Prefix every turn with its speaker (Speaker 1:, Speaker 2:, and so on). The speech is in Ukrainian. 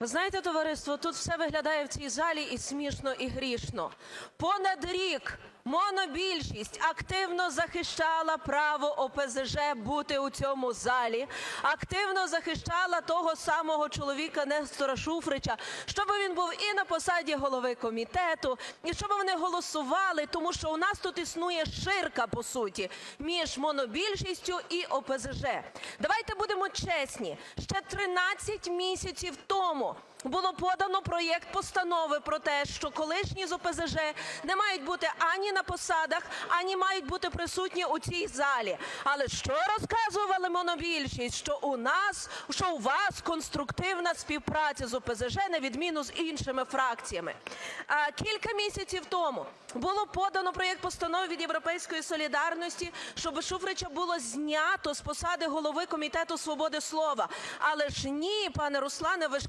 Speaker 1: Ви знаєте, товариство, тут все виглядає в цій залі і смішно, і грішно. Понад рік монобільшість активно захищала право ОПЗЖ бути у цьому залі, активно захищала того самого чоловіка Нестора Шуфрича, щоб він був і на посаді голови комітету, і щоб вони голосували, тому що у нас тут існує ширка, по суті, між монобільшістю і ОПЗЖ. Давайте будемо чесні. Ще 13 місяців тому було подано проєкт постанови про те, що колишні з ОПЗЖ не мають бути ані на посадах, ані мають бути присутні у цій залі. Але що розказували монобільшість? Що у нас, що у вас конструктивна співпраця з ОПЗЖ, на відміну з іншими фракціями. А кілька місяців тому було подано проєкт постанови від Європейської солідарності, щоб Шуфрича було знято з посади голови комітету свободи слова. Але ж ні, пане Руслане, ви ж казали,